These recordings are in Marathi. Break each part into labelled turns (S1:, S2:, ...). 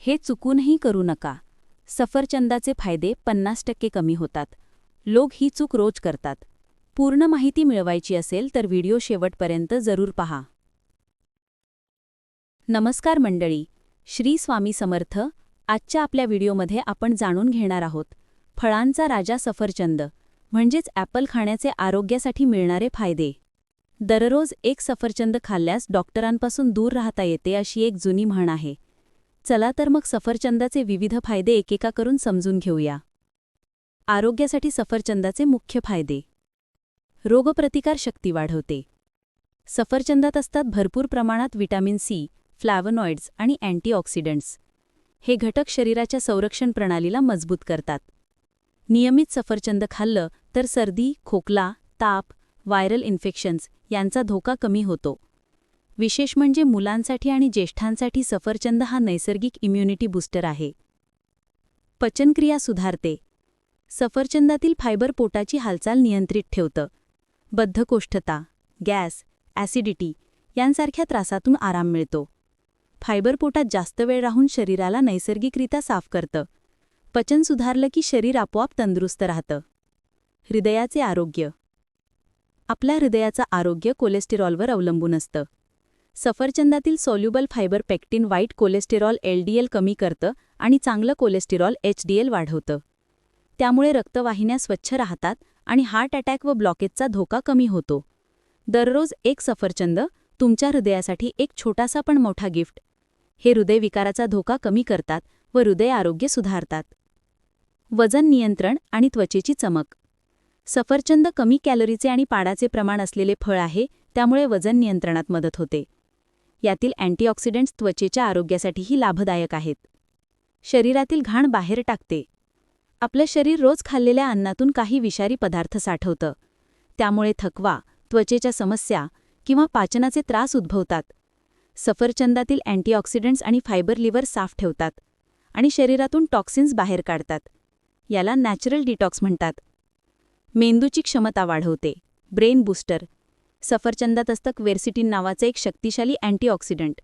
S1: हे चुकूनही करू नका. सफरचंदाचे फायदे पन्नास टक्के कमी होतात. लोक ही चूक रोज करतात. पूर्ण माहिती मिळवायची असेल तर व्हिडिओ शेवटपर्यंत जरूर पहा. नमस्कार मंडळी. श्री स्वामी समर्थ आजच्या आपल्या व्हिडिओमध्ये आपण जाणून घेणार आहोत फळांचा राजा सफरचंद म्हणजेच ॲपल खाण्याचे आरोग्यासाठी मिळणारे फायदे. दररोज एक सफरचंद खाल्ल्यास डॉक्टरांपासून दूर राहता येते अशी एक जुनी म्हण आहे. चला तर मग सफरचंदाचे विविध फायदे एकेका करून समजून घेऊया. आरोग्यासाठी सफरचंदाचे मुख्य फायदे. रोगप्रतिकार शक्ती वाढवते. सफरचंदात असतात भरपूर प्रमाणात विटॅमिन सी फ्लॅवनॉइड्स आणि अँटीऑक्सिडंट्स. हे घटक शरीराच्या संरक्षण प्रणालीला मजबूत करतात. नियमित सफरचंद खाल्लं तर सर्दी खोकला ताप व्हायरल इन्फेक्शन्स यांचा धोका कमी होतो. विशेष म्हणजे मुलांसाठी आणि ज्येष्ठांसाठी सफरचंद हा नैसर्गिक इम्युनिटी बूस्टर आहे. पचनक्रिया सुधारते. सफरचंदातील फायबर पोटाची हालचाल नियंत्रित ठेवतं. बद्धकोष्ठता गॅस ॲसिडिटी यांसारख्या त्रासातून आराम मिळतो. फायबर पोटात जास्त वेळ राहून शरीराला नैसर्गिकरित्या साफ करतं. पचन सुधारलं की शरीर आपोआप तंदुरुस्त राहतं. हृदयाचे आरोग्य. आपल्या हृदयाचं आरोग्य कोलेस्टेरॉलवर अवलंबून असतं. सफरचंदातील सोल्युबल फायबर पेक्टिन वाईट कोलेस्टेरॉल एलडीएल कमी करतं आणि चांगलं कोलेस्टेरॉल एचडीएल वाढवतं. त्यामुळे रक्तवाहिन्या स्वच्छ राहतात आणि हार्ट अटॅक व ब्लॉकेजचा धोका कमी होतो. दररोज एक सफरचंद तुमच्या हृदयासाठी एक छोटासा पण मोठा गिफ्ट. हे हृदयविकाराचा धोका कमी करतात व हृदय आरोग्य सुधारतात. वजन नियंत्रण आणि त्वचेची चमक. सफरचंद कमी कॅलरीचे आणि पाडाचे प्रमाण असलेले फळ आहे त्यामुळे वजन नियंत्रणात मदत होते. यातील अँटीऑक्सिडंट्स त्वचेच्या आरोग्यासाठीही लाभदायक आहेत. शरीरातील घाण बाहेर टाकते. आपलं शरीर रोज खाल्लेल्या अन्नातून काही विषारी पदार्थ साठवतं. त्यामुळे थकवा त्वचेच्या समस्या किंवा पाचनाचे त्रास उद्भवतात. सफरचंदातील अँटीऑक्सिडंट्स आणि फायबर लिव्हर साफ ठेवतात आणि शरीरातून टॉक्सिन्स बाहेर काढतात. याला नॅचरल डिटॉक्स म्हणतात. मेंदूची क्षमता वाढवते. ब्रेन बूस्टर सफरचंदात असतं क्वेरसिटीन नावाचं एक शक्तिशाली अँटीऑक्सिडंट.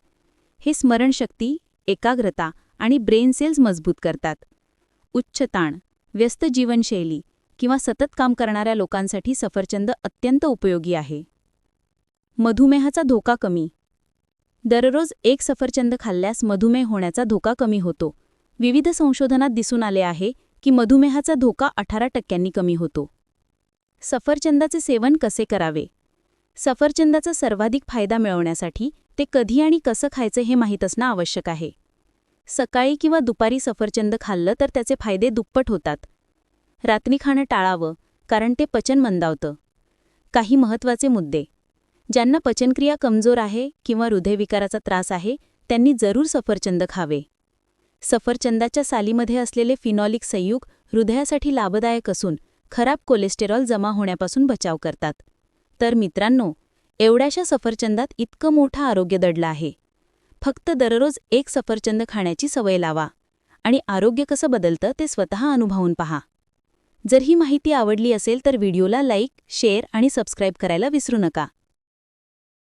S1: हे स्मरणशक्ती एकाग्रता आणि ब्रेन सेल्स मजबूत करतात. उच्च ताण व्यस्त जीवनशैली किंवा सतत काम करणाऱ्या लोकांसाठी सफरचंद अत्यंत उपयोगी आहे. मधुमेहाचा धोका कमी. दररोज एक सफरचंद खाल्ल्यास मधुमेह होण्याचा धोका कमी होतो. विविध संशोधनात दिसून आले आहे की मधुमेहाचा धोका अठरा टक्क्यांनी कमी होतो. सफरचंदाचे सेवन कसे करावे? सफरचंदाचा सर्वाधिक फायदा मिळवण्यासाठी ते कधी आणि कसं खायचं हे माहीत असणं आवश्यक आहे. सकाळी किंवा दुपारी सफरचंद खाल्लं तर त्याचे फायदे दुप्पट होतात. रात्री खाणं टाळावं कारण ते पचन मंदावतं. काही महत्त्वाचे मुद्दे. ज्यांना पचनक्रिया कमजोर आहे किंवा हृदयविकाराचा त्रास आहे त्यांनी जरूर सफरचंद खावे. सफरचंदाच्या सालीमध्ये असलेले फिनॉलिक संयुग हृदयासाठी लाभदायक असून खराब कोलेस्टेरॉल जमा होण्यापासून बचाव करतात. तर मित्रांनो एवढ्याशा सफरचंदात इतकं मोठं आरोग्य दडलं आहे. फक्त दररोज एक सफरचंद खाण्याची सवय लावा आणि आरोग्य कसं बदलतं ते स्वतः अनुभवून पहा. जर ही माहिती आवडली असेल तर व्हिडिओला लाईक शेअर आणि सबस्क्राईब करायला विसरू नका.